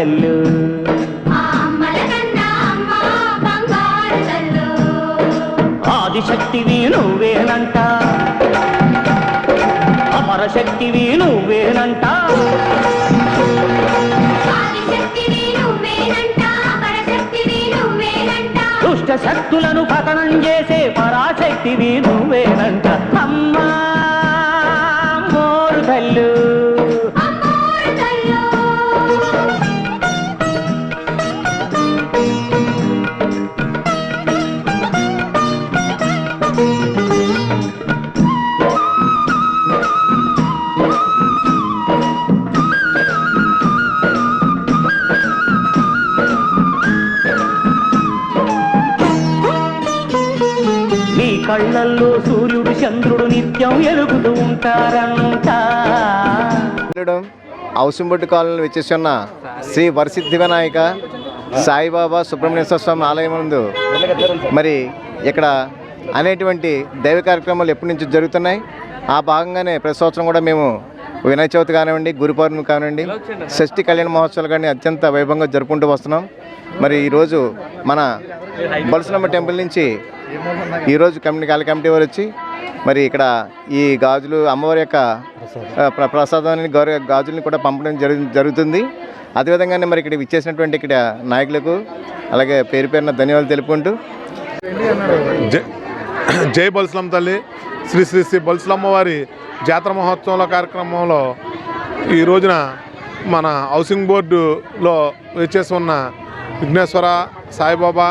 చల్లు ఆదిశక్తివి నువ్వేనంట. అమరశక్తివి నువ్వేనంట. దుష్ట శక్తులను పతనం చేసే పరాశక్తివి నువ్వేనంట. కళ్ళల్లో సూర్యుడు చంద్రుడు నిత్యం ఎలుగుతూ ఉంటారంట. ఉండడం అవసంబొట్టు కాలనీలో వచ్చేసి ఉన్న శ్రీ వరసిద్ధి వినాయక సాయిబాబా సుబ్రహ్మణ్యేశ్వర స్వామి ఆలయం ముందు మరి ఇక్కడ అనేటువంటి దైవ కార్యక్రమాలు ఎప్పటి నుంచి జరుగుతున్నాయి. ఆ భాగంగానే ప్రతి సంవత్సరం కూడా మేము వినాయక చవితి కానివ్వండి గురు పౌర్ణమి కానివ్వండి షష్ఠి కళ్యాణ మహోత్సవాలు కానీ అత్యంత వైభవంగా జరుపుకుంటూ వస్తున్నాం. మరి ఈరోజు మన బలసనమ్మ టెంపుల్ నుంచి ఈరోజు కమిటీ కాల కమిటీ వారు వచ్చి మరి ఇక్కడ ఈ గాజులు అమ్మవారి యొక్క ప్ర- ప్రసాదాన్ని గౌరవ గాజుల్ని కూడా పంపడం జరుగు జరుగుతుంది. అదేవిధంగానే మరి ఇక్కడ ఇచ్చేసినటువంటి ఇక్కడ నాయకులకు అలాగే పేరు పేరున ధన్యవాదాలు తెలుపుకుంటూ. జై జై బల్సులం తల్లి. శ్రీ శ్రీ శ్రీ బల్సులమ్మ వారి జాతర మహోత్సవంలో కార్యక్రమంలో ఈ రోజున మన హౌసింగ్ బోర్డులో వచ్చేసి ఉన్న విఘ్నేశ్వర సాయిబాబా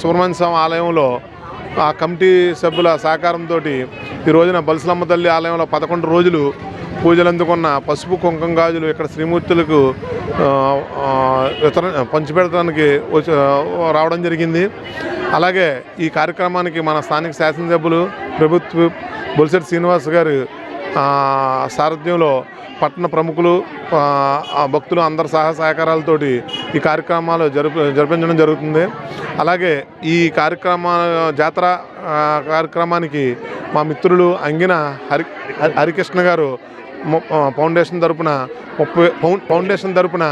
సుబ్రహ్మణ్య స్వామి ఆలయంలో ఆ కమిటీ సభ్యుల సహకారంతో ఈ రోజున బలసలమ్మ తల్లి ఆలయంలో పదకొండు రోజులు పూజలు అందుకున్న పసుపు కుంకుమ గాజులు ఇక్కడ శ్రీమూర్తులకు వితర వితరణ పంచిపెడటానికి వచ్చి రావడం జరిగింది. అలాగే ఈ కార్యక్రమానికి మన స్థానిక శాసనసభ్యులు ప్రభుత్వ బొలిశెట్టి శ్రీనివాస్ గారు సారథ్యంలో పట్టణ ప్రముఖులు భక్తులు అందరి సహా సహకారాలతోటి ఈ కార్యక్రమాలు జరుపు జరిపించడం జరుగుతుంది. అలాగే ఈ కార్యక్రమ జాతర కార్యక్రమానికి మా మిత్రులు అంగిన హరి హరికృష్ణ గారు ఫౌండేషన్ తరపున ముప్పై ఫౌండేషన్ తరపున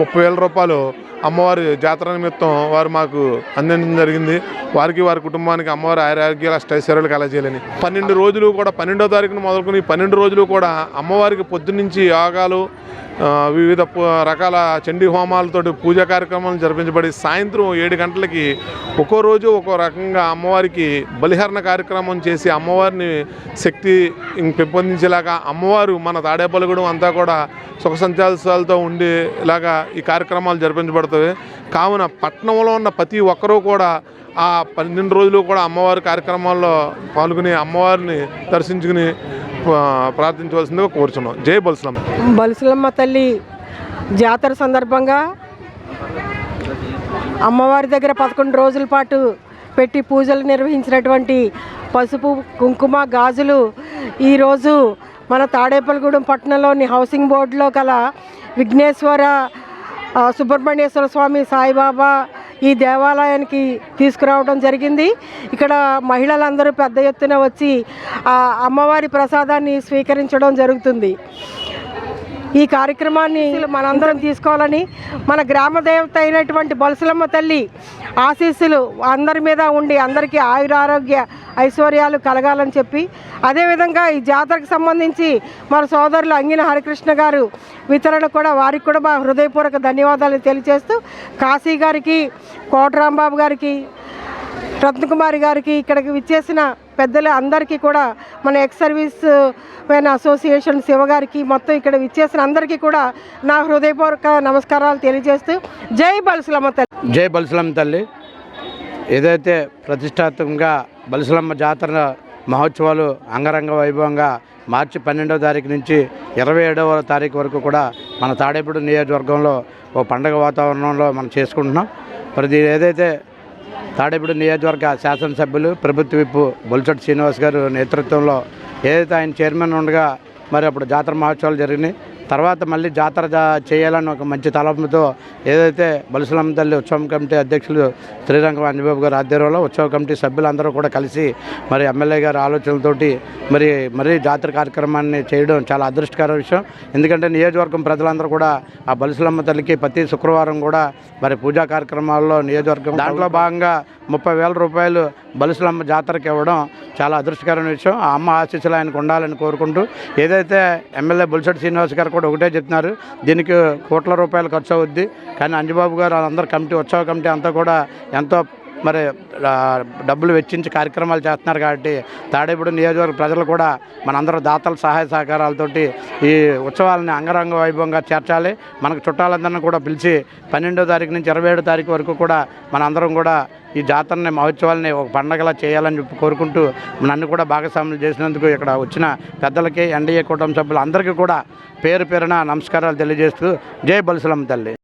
ముప్పై వేల రూపాయలు అమ్మవారి జాతర నిమిత్తం వారు మాకు అందించడం జరిగింది. వారికి వారి కుటుంబానికి అమ్మవారి ఆరోగ్యాల అష్టైశ్వర్యాలు కలజేయాలని పన్నెండు రోజులు కూడా పన్నెండో తారీఖున మొదలుకొని పన్నెండు రోజులు కూడా అమ్మవారికి పొద్దున్నుంచి యోగాలు వివిధ రకాల చండీ హోమాలతో పూజా కార్యక్రమాలు జరిపించబడి సాయంత్రం ఏడు గంటలకి ఒక్కో రోజు ఒక్కో రకంగా అమ్మవారికి బలిహరణ కార్యక్రమం చేసి అమ్మవారిని శక్తి పెంపొందించేలాగా అమ్మవారు మన తాడేపల్లిగూడెం అంతా కూడా సుఖ సంచాలతో ఉండేలాగా ఈ కార్యక్రమాలు జరిపించబడుతుంది కావున పట్టణంలో ఉన్న ప్రతి ఒక్కరూ కూడా ఆ పన్నెండు రోజులు కూడా అమ్మవారి కార్యక్రమాల్లో పాల్గొని అమ్మవారిని దర్శించుకుని ప్రార్థించవలసిందిగా కోరుచున్నాం. జై బల్స్లాం బలుసులమ్మ తల్లి జాతర సందర్భంగా అమ్మవారి దగ్గర పదకొండు రోజుల పాటు పెట్టి పూజలు నిర్వహించినటువంటి పసుపు కుంకుమ గాజులు ఈరోజు మన తాడేపల్లిగూడెం పట్టణంలోని హౌసింగ్ బోర్డులో గల విఘ్నేశ్వర సుబ్రహ్మణ్యేశ్వర స్వామి సాయిబాబా ఈ దేవాలయానికి తీసుకురావడం జరిగింది. ఇక్కడ మహిళలందరూ పెద్ద ఎత్తున వచ్చి ఆ అమ్మవారి ప్రసాదాన్ని స్వీకరించడం జరుగుతుంది. ఈ కార్యక్రమాన్ని మనందరం తీసుకోవాలని మన గ్రామ దేవత అయినటువంటి బలసలమ్మ తల్లి ఆశీస్సులు అందరి మీద ఉండి అందరికీ ఆయురారోగ్య ఐశ్వర్యాలు కలగాలని చెప్పి అదేవిధంగా ఈ జాతరకు సంబంధించి మన సోదరులు అంగిన హరికృష్ణ గారు వితరణ కూడా వారికి కూడా మా హృదయపూర్వక ధన్యవాదాలు తెలియజేస్తూ కాశీ గారికి కోటరాంబాబు గారికి రత్నకుమారి గారికి ఇక్కడికి విచ్చేసిన పెద్దలు అందరికీ కూడా మన ex servicemen association Shiva గారికి మొత్తం ఇక్కడ విచ్చేసిన అందరికీ కూడా నా హృదయపూర్వక నమస్కారాలు తెలియజేస్తూ జై బల్సులమ్మ తల్లి. జై బల్సులమ్మ తల్లి. ఏదైతే ప్రతిష్టాత్మకంగా బలసలమ్మ జాతర మహోత్సవాలు అంగరంగ వైభవంగా మార్చి పన్నెండవ తారీఖు నుంచి ఇరవై ఏడవ తారీఖు వరకు కూడా మన తాడేపూడి నియోజకవర్గంలో ఓ పండగ వాతావరణంలో మనం చేసుకుంటున్నాం. ప్రతి ఏదైతే తాడేపూడి నియోజకవర్గ శాసనసభ్యులు ప్రభుత్వ విప్పు బొలిసెట్టి శ్రీనివాస్ గారు నేతృత్వంలో ఏదైతే ఆయన చైర్మన్ ఉండగా మరి అప్పుడు జాతర మహోత్సవాలు జరిగినాయి. తర్వాత మళ్ళీ జాతర చేయాలని ఒక మంచి తలంపుతో ఏదైతే బలుసులమ్మ తల్లి ఉత్సవం కమిటీ అధ్యక్షులు శ్రీరంగం అంజబాబు గారి ఆధ్వర్యంలో ఉత్సవ కమిటీ సభ్యులందరూ కూడా కలిసి మరి ఎమ్మెల్యే గారి ఆలోచనలతోటి మరి మరి జాతర కార్యక్రమాన్ని చేయడం చాలా అదృష్టకర విషయం. ఎందుకంటే నియోజకవర్గం ప్రజలందరూ కూడా ఆ బలుసులమ్మ తల్లికి ప్రతి శుక్రవారం కూడా మరి పూజా కార్యక్రమాల్లో నియోజకవర్గం దాంట్లో భాగంగా ముప్పై వేల రూపాయలు బలుసులమ్మ జాతరకి ఇవ్వడం చాలా అదృష్టకరమైన విషయం. ఆ అమ్మ ఆశీస్సులు ఆయనకు ఉండాలని కోరుకుంటూ ఏదైతే ఎమ్మెల్యే బుల్సెట్ శ్రీనివాస్ గారు కూడా ఒకటే చెప్తున్నారు దీనికి కోట్ల రూపాయలు ఖర్చు అవుద్ది. కానీ అంజబాబు గారు అందరు కమిటీ ఉత్సవ కమిటీ అంతా కూడా ఎంతో మరి డబ్బులు వెచ్చించి కార్యక్రమాలు చేస్తున్నారు కాబట్టి తాడేపూడి నియోజకవర్గ ప్రజలు కూడా మనందరూ దాతల సహాయ సహకారాలతోటి ఈ ఉత్సవాలని అంగరంగ వైభవంగా చేర్చాలి. మనకు చుట్టాలందరినీ కూడా పిలిచి పన్నెండో తారీఖు నుంచి ఇరవై ఏడో తారీఖు వరకు కూడా మనందరం కూడా ఈ జాతరని మహోత్సవాలని ఒక పండగలా చేయాలని చెప్పి కోరుకుంటూ నన్ను కూడా భాగస్వాములు చేసినందుకు ఇక్కడ వచ్చిన పెద్దలకి ఎన్డీఏ కుటుంబ సభ్యులు అందరికీ కూడా పేరు పేరున నమస్కారాలు తెలియజేస్తూ జై బలుసలమ్మ తల్లి.